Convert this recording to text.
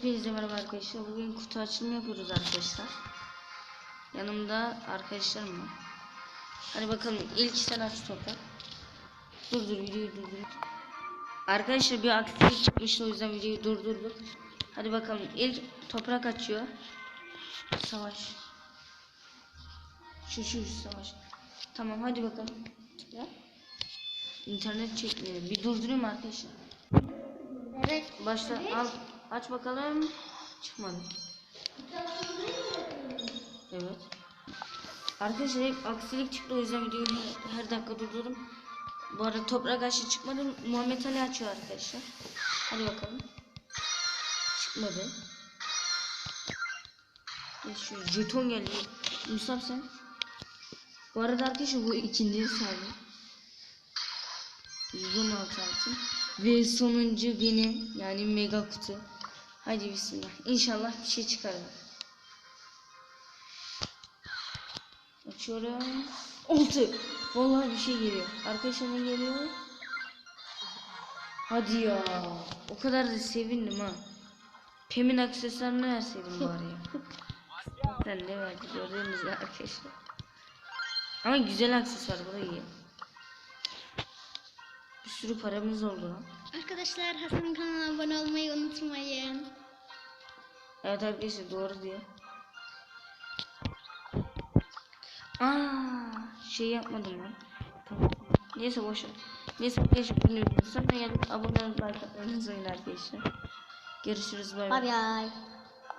Hepinize merhaba arkadaşlar. Bugün kutu açılımı yapıyoruz arkadaşlar. Yanımda arkadaşlarım var. Hadi bakalım ilk sen aç toprak. Dur dur videoyu durdur. Arkadaşlar bir aksilik çıkmıştı o yüzden videoyu durdurduk. Hadi bakalım ilk toprak açıyor. Savaş. Şu şu şu savaş. Tamam hadi bakalım. Ya. İnternet çekmiyor. Bir durdurayım arkadaşlar. Evet. Başla al aç bakalım. Çıkmadı. Evet. Arkadaşlar aksilik çıktı o yüzden videoyu her, dakika durdurdum. Bu arada toprak aşı çıkmadı. Muhammed Ali açıyor arkadaşlar. Hadi bakalım. Çıkmadı. Şu jeton geldi. Musab sen. Bu arada arkadaşlar bu ikinci sayı. 116 altın. Ve sonuncu benim yani mega kutu. Hadi bismillah. İnşallah bir şey çıkar. Açıyorum. Oldu. Vallahi bir şey geliyor. Arkadaşlar ne geliyor? Hadi ya. O kadar da sevindim ha. Pem'in aksesuarını verseydim bari ya. Sen ne verdi gördüğünüz gibi arkadaşlar. Ama güzel aksesuar bu da iyi. Sürü paramız oldu lan. Arkadaşlar Hasan'ın kanalına abone olmayı unutmayın. Evet arkadaşlar doğru diyor. Aa, şey yapmadım lan. Tamam. Neyse boş ver. Neyse arkadaşlar bilmiyorum. Sonra gelip abone olmayı unutmayın arkadaşlar. Görüşürüz bay bay. Bay bay.